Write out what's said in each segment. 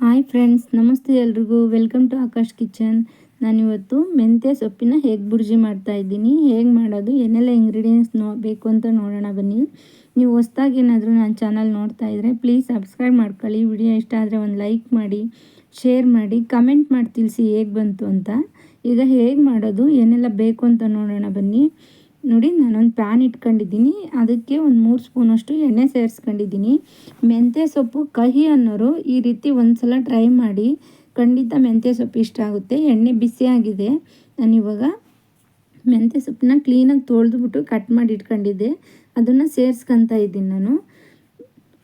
Hi friends, ನಮಸ್ತೆ ಎಲ್ರಿಗೂ. Welcome to Akash kitchen ನಾನಿವತ್ತು ಮೆಂತ್ಯ ಸೊಪ್ಪಿನ ಹೇಗೆ ಬುರ್ಜಿ ಮಾಡ್ತಾ ಇದ್ದೀನಿ, ಹೇಗೆ ಮಾಡೋದು, ಏನೆಲ್ಲ ಇಂಗ್ರೀಡಿಯೆಂಟ್ಸ್ ನೋ, ಬೇಕು ಅಂತ ನೋಡೋಣ ಬನ್ನಿ. ನೀವು ಹೊಸ್ದಾಗಿ ಏನಾದರೂ ನನ್ನ ಚಾನಲ್ ನೋಡ್ತಾ ಇದ್ದರೆ ಪ್ಲೀಸ್ ಸಬ್ಸ್ಕ್ರೈಬ್ ಮಾಡ್ಕೊಳ್ಳಿ. ವಿಡಿಯೋ ಇಷ್ಟ ಆದರೆ ಒಂದು ಲೈಕ್ ಮಾಡಿ ಶೇರ್ ಮಾಡಿ ಕಮೆಂಟ್ ಮಾಡಿ ತಿಳಿಸಿ ಹೇಗೆ ಬಂತು ಅಂತ. ಈಗ ಹೇಗೆ ಮಾಡೋದು, ಏನೆಲ್ಲ ಬೇಕು ಅಂತ ನೋಡೋಣ ಬನ್ನಿ. ನೋಡಿ ನಾನೊಂದು ಪ್ಯಾನ್ ಇಟ್ಕೊಂಡಿದ್ದೀನಿ. ಅದಕ್ಕೆ ಒಂದು ಮೂರು ಸ್ಪೂನಷ್ಟು ಎಣ್ಣೆ ಸೇರಿಸ್ಕೊಂಡಿದ್ದೀನಿ. ಮೆಂತ್ಯ ಸೊಪ್ಪು, ಕಹಿ ಅನ್ನೋರು ಈ ರೀತಿ ಒಂದು ಸಲ ಟ್ರೈ ಮಾಡಿ. ಖಂಡಿತ ಮೆಂತ್ಯ ಸೊಪ್ಪು ಇಷ್ಟ ಆಗುತ್ತೆ. ಎಣ್ಣೆ ಬಿಸಿಯಾಗಿದೆ ನಾನಿವಾಗ ಮೆಂತ್ಯ ಸೊಪ್ಪನ್ನ ಕ್ಲೀನಾಗಿ ತೊಳೆದ್ಬಿಟ್ಟು ಕಟ್ ಮಾಡಿ ಇಟ್ಕೊಂಡಿದ್ದೆ. ಅದನ್ನು ಸೇರಿಸ್ಕೊತಾ ಇದ್ದೀನಿ ನಾನು.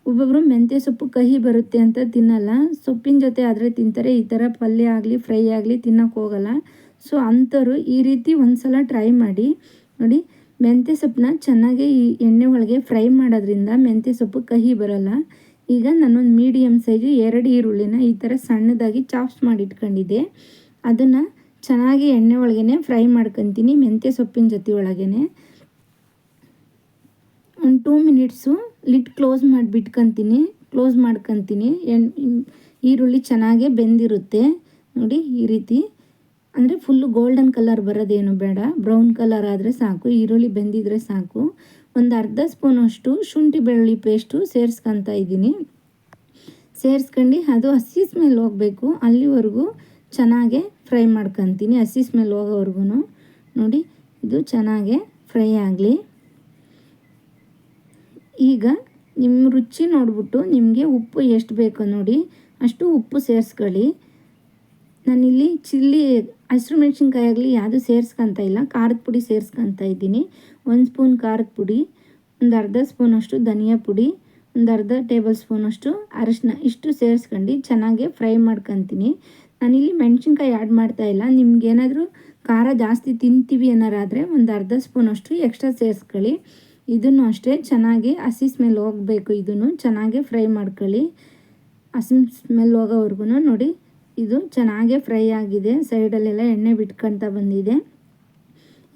ಒಬ್ಬೊಬ್ಬರು ಮೆಂತ್ಯ ಸೊಪ್ಪು, ಕಹಿ ಬರುತ್ತೆ ಅಂತ ತಿನ್ನಲ್ಲ. ಸೊಪ್ಪಿನ ಜೊತೆ ಆದರೆ ತಿಂತಾರೆ. ಈ ಥರ ಪಲ್ಯ ಆಗಲಿ ಫ್ರೈ ಆಗಲಿ ತಿನ್ನೋಕ್ಕೋಗಲ್ಲ ಸೊ ಅಂಥವ್ರು ಈ ರೀತಿ ಒಂದು ಸಲ ಟ್ರೈ ಮಾಡಿ. ನೋಡಿ, ಮೆಂತ್ಯ ಸೊಪ್ಪನ್ನ ಚೆನ್ನಾಗಿ ಈ ಎಣ್ಣೆ ಒಳಗೆ ಫ್ರೈ ಮಾಡೋದ್ರಿಂದ ಮೆಂತ್ಯ ಸೊಪ್ಪು ಕಹಿ ಬರೋಲ್ಲ. ಈಗ ನಾನೊಂದು ಮೀಡಿಯಮ್ ಸೈಜು ಎರಡು ಈರುಳ್ಳಿನ ಈ ಥರ ಸಣ್ಣದಾಗಿ ಚಾಪ್ಸ್ ಮಾಡಿ ಇಟ್ಕೊಂಡಿದ್ದೆ ಅದನ್ನು ಚೆನ್ನಾಗಿ ಎಣ್ಣೆ ಒಳಗೇ ಫ್ರೈ ಮಾಡ್ಕೊತೀನಿ ಮೆಂತ್ಯ ಸೊಪ್ಪಿನ ಜೊತೆ ಒಳಗೇ ಒಂದು ಟೂ ಮಿನಿಟ್ಸು ಲಿಟ್ ಕ್ಲೋಸ್ ಮಾಡಿ ಬಿಟ್ಕೊತೀನಿ ಕ್ಲೋಸ್ ಮಾಡ್ಕೊತೀನಿ. ಎಣ್, ಈರುಳ್ಳಿ ಚೆನ್ನಾಗೇ ಬೆಂದಿರುತ್ತೆ. ನೋಡಿ, ಈ ರೀತಿ. ಅಂದರೆ ಫುಲ್ಲು ಗೋಲ್ಡನ್ ಕಲರ್ ಬರೋದೇನು ಬೇಡ. ಬ್ರೌನ್ ಕಲರ್ ಆದರೆ ಸಾಕು, ಈರುಳ್ಳಿ ಬೆಂದಿದ್ರೆ ಸಾಕು. ಒಂದು ಅರ್ಧ ಸ್ಪೂನಷ್ಟು ಶುಂಠಿ ಬೆಳ್ಳುಳ್ಳಿ ಪೇಸ್ಟು ಸೇರಿಸ್ಕೊತಾ ಇದ್ದೀನಿ. ಸೇರಿಸ್ಕೊಂಡು ಅದು ಹಸಿ ಸ್ಮೆಲ್ ಹೋಗಬೇಕು. ಅಲ್ಲಿವರೆಗೂ ಚೆನ್ನಾಗೆ ಫ್ರೈ ಮಾಡ್ಕೊತೀನಿ ಹಸಿ ಸ್ಮೆಲ್ ಹೋಗೋವರೆಗೂ ನೋಡಿ, ಇದು ಚೆನ್ನಾಗೆ ಫ್ರೈ ಆಗಲಿ. ಈಗ ನಿಮ್ಮ ರುಚಿ ನೋಡಿಬಿಟ್ಟು ನಿಮಗೆ ಉಪ್ಪು ಎಷ್ಟು ಬೇಕೋ ನೋಡಿ, ಅಷ್ಟು ಉಪ್ಪು ಸೇರಿಸ್ಕೊಳ್ಳಿ. ನಾನಿಲ್ಲಿ ಚಿಲ್ಲಿ, ಹಸಿರು ಮೆಣಸಿನ್ಕಾಯಿ ಆಗಲಿ ಯಾವುದು ಸೇರಿಸ್ಕೊತ ಇಲ್ಲ. ಖಾರದ ಪುಡಿ ಸೇರಿಸ್ಕೊತ ಇದ್ದೀನಿ. ಒಂದು ಸ್ಪೂನ್ ಖಾರದ ಪುಡಿ, ಒಂದು ಅರ್ಧ ಸ್ಪೂನಷ್ಟು ಧನಿಯಾ ಪುಡಿ, ಒಂದು ಅರ್ಧ ಟೇಬಲ್ ಸ್ಪೂನಷ್ಟು ಅರಶಿನ ಇಷ್ಟು ಸೇರಿಸ್ಕೊಂಡು ಚೆನ್ನಾಗಿ ಫ್ರೈ ಮಾಡ್ಕೊತೀನಿ. ನಾನಿಲ್ಲಿ ಮೆಣಸಿನ್ಕಾಯಿ ಆ್ಯಡ್ ಮಾಡ್ತಾ ಇಲ್ಲ. ನಿಮ್ಗೇನಾದರೂ ಖಾರ ಜಾಸ್ತಿ ತಿಂತೀವಿ ಏನಾರಾದರೆ ಒಂದು ಅರ್ಧ ಸ್ಪೂನಷ್ಟು ಎಕ್ಸ್ಟ್ರಾ ಸೇರಿಸ್ಕೊಳ್ಳಿ. ಇದನ್ನು ಅಷ್ಟೇ ಚೆನ್ನಾಗಿ ಹಸಿ ಸ್ಮೆಲ್ ಹೋಗಬೇಕು ಇದನ್ನು. ಚೆನ್ನಾಗಿ ಫ್ರೈ ಮಾಡ್ಕೊಳ್ಳಿ. ಹಸಿ ಸ್ಮೆಲ್ ಹೋಗೋವರೆಗೂ ನೋಡಿ ಇದು ಚೆನ್ನಾಗೇ ಫ್ರೈ ಆಗಿದೆ. ಸೈಡಲ್ಲೆಲ್ಲ ಎಣ್ಣೆ ಬಿಟ್ಕೊಳ್ತಾ ಬಂದಿದೆ.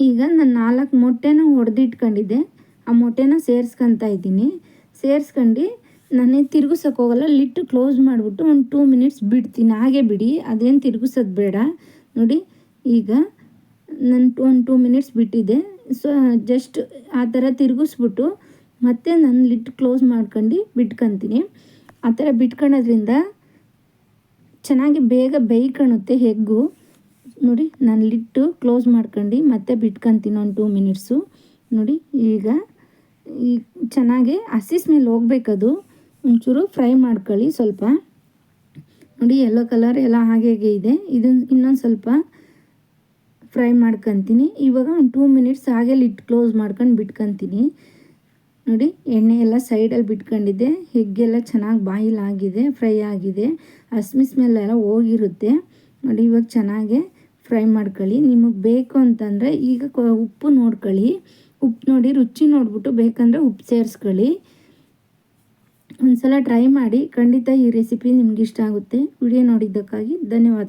ಈಗ ನಾನು ನಾಲ್ಕು ಮೊಟ್ಟೆನ ಹೊಡೆದಿಟ್ಕೊಂಡಿದ್ದೆ ಆ ಮೊಟ್ಟೆನ ಸೇರಿಸ್ಕೊತಾ ಇದ್ದೀನಿ. ಸೇರಿಸ್ಕೊಂಡು ನಾನೇ ತಿರುಗಿಸೋಕೆ ಹೋಗಲ್ಲ ಲಿಟ್ಟು ಕ್ಲೋಸ್ ಮಾಡಿಬಿಟ್ಟು ಒಂದು ಟೂ ಮಿನಿಟ್ಸ್ ಬಿಡ್ತೀನಿ. ಹಾಗೆ ಬಿಡಿ, ಅದೇನು ತಿರುಗಿಸೋದು ಬೇಡ. ನೋಡಿ, ಈಗ ನಾನು ಟು ಒಂದು ಟೂ ಮಿನಿಟ್ಸ್ ಬಿಟ್ಟಿದ್ದೆ. ಸೊ, ಜಸ್ಟ್ ಆ ಥರ ತಿರುಗಿಸ್ಬಿಟ್ಟು ಮತ್ತೆ ನಾನು ಲಿಟ್ ಕ್ಲೋಸ್ ಮಾಡ್ಕೊಂಡು ಬಿಟ್ಕೊತೀನಿ. ಆ ಥರ ಬಿಟ್ಕೊಳೋದ್ರಿಂದ ಚೆನ್ನಾಗಿ ಬೇಗ ಬೇಯ್ಕೊಳುತ್ತೆ ಹೆಗ್ಗು. ನೋಡಿ, ನಾನು ಲಿಟ್ಟು ಕ್ಲೋಸ್ ಮಾಡ್ಕೊಂಡು, ಮತ್ತೆ ಬಿಟ್ಕೊತೀನಿ ಒಂದು ಟೂ ಮಿನಿಟ್ಸು ನೋಡಿ, ಈಗ ಈ ಚೆನ್ನಾಗಿ ಹಸಿಸ್ ಮೇಲೆ ಹೋಗ್ಬೇಕದು. ಒಂಚೂರು ಫ್ರೈ ಮಾಡ್ಕೊಳ್ಳಿ ಸ್ವಲ್ಪ. ನೋಡಿ ಎಲ್ಲೋ ಕಲರ್ ಎಲ್ಲ ಹಾಗೆ ಇದೆ. ಇದನ್ನು ಇನ್ನೊಂದು ಸ್ವಲ್ಪ ಫ್ರೈ ಮಾಡ್ಕೊತೀನಿ. ಇವಾಗ ಒಂದು ಟೂ ಮಿನಿಟ್ಸ್ ಹಾಗೆ ಲಿಟ್ ಕ್ಲೋಸ್ ಮಾಡ್ಕೊಂಡು ಬಿಟ್ಕೊತೀನಿ. ನೋಡಿ ಎಣ್ಣೆ ಎಲ್ಲ ಸೈಡಲ್ಲಿ ಬಿಟ್ಕೊಂಡಿದ್ದೆ. ಹೆಗ್ಗೆಲ್ಲ ಚೆನ್ನಾಗಿ ಬಾಯಿಲಾಗಿದೆ, ಫ್ರೈ ಆಗಿದೆ. ಹಸ್ಮಿ ಸ್ಮೆಲ್ಲೆಲ್ಲ ಹೋಗಿರುತ್ತೆ. ನೋಡಿ, ಇವಾಗ ಚೆನ್ನಾಗೆ ಫ್ರೈ ಮಾಡ್ಕೊಳ್ಳಿ. ನಿಮಗೆ ಬೇಕು ಅಂತಂದರೆ ಈಗ ಉಪ್ಪು ನೋಡ್ಕೊಳ್ಳಿ. ಉಪ್ಪು ನೋಡಿ, ರುಚಿ ನೋಡಿಬಿಟ್ಟು ಬೇಕಂದರೆ ಉಪ್ಪು ಸೇರಿಸ್ಕೊಳ್ಳಿ. ಒಂದು ಸಲ ಟ್ರೈ ಮಾಡಿ. ಖಂಡಿತ ಈ ರೆಸಿಪಿ ನಿಮ್ಗೆ ಇಷ್ಟ ಆಗುತ್ತೆ. ವಿಡಿಯೋ ನೋಡಿದ್ದಕ್ಕಾಗಿ ಧನ್ಯವಾದ.